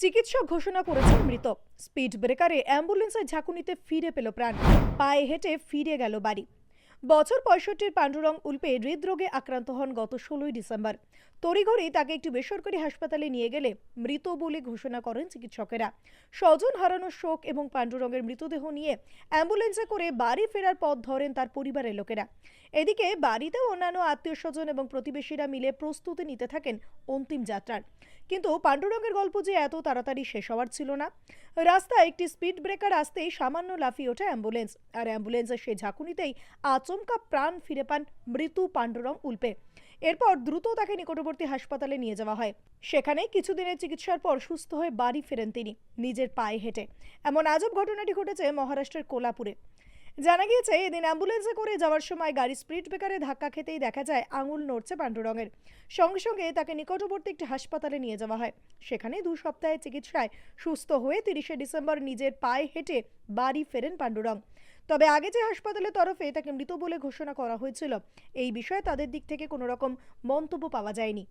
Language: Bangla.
চিকিৎসক ঘোষণা করেছেন মৃত। স্পিড ব্রেকারে অ্যাম্বুলেন্সের ঝাঁকুনিতে ফিরে পেল প্রাণ। পায়ে হেঁটে ফিরে গেল বাড়ি। বছর পঁয়ষট্টির পাণ্ডুরং উল্পে হৃদরোগে আক্রান্ত হন গত ষোলোই ডিসেম্বর। তড়িঘড়ি তাকে একটি বেসরকারি হাসপাতালে নিয়ে গেলে মৃত বলে ঘোষণা করেন চিকিৎসকেরা। স্বজন হারানোর শোক এবং পাণ্ডুরঙ্গের মৃতদেহ নিয়ে অ্যাম্বুলেন্সে করে বাড়ি ফেরার পথ ধরেন তার পরিবারের লোকেরা। এদিকে বাড়িতেও অন্যান্য আত্মীয় স্বজন এবং প্রতিবেশীরা মিলে প্রস্তুতি নিতে থাকেন অন্তিম যাত্রার। কিন্তু পাণ্ডুরঙ্গের গল্প যে এত তাড়াতাড়ি শেষ হওয়ার ছিল না। রাস্তায় একটি স্পিড ব্রেকার আসতেই সামান্য লাফিয়ে ওঠে অ্যাম্বুলেন্স আর অ্যাম্বুলেন্সের সেই ঝাঁকুনিতেই আচমকা প্রাণ ফিরে পান মৃত্যু পাণ্ডুরং উল্পে। এরপর দ্রুত তাকে নিকটবর্তী হাসপাতালে নিয়ে যাওয়া হয়। সেখানে কিছুদিনের চিকিৎসার পর সুস্থ হয়ে বাড়ি ফেরেন তিনি, নিজের পায়ে হেঁটে। এমন আজব ঘটনাটি ঘটেছে মহারাষ্ট্রের কোলাপুরে। জানা গিয়েছে, এদিন অ্যাম্বুলেন্সে করে যাওয়ার সময় গাড়ি স্পিড ব্রেকারে ধাক্কা খেতেই দেখা যায় আঙুল নড়ছে পাণ্ডুরঙের। সঙ্গে সঙ্গে তাকে নিকটবর্তী একটি হাসপাতালে নিয়ে যাওয়া হয়। সেখানে দু সপ্তাহের চিকিৎসায় সুস্থ হয়ে তিরিশে ডিসেম্বর নিজের পায়ে হেঁটে বাড়ি ফেরেন পাণ্ডুরং। তবে আগে যে হাসপাতালের তরফে তাকে মৃত বলে ঘোষণা করা হয়েছিল, এই বিষয়ে তাদের দিক থেকে কোনো রকম মন্তব্য পাওয়া যায়নি।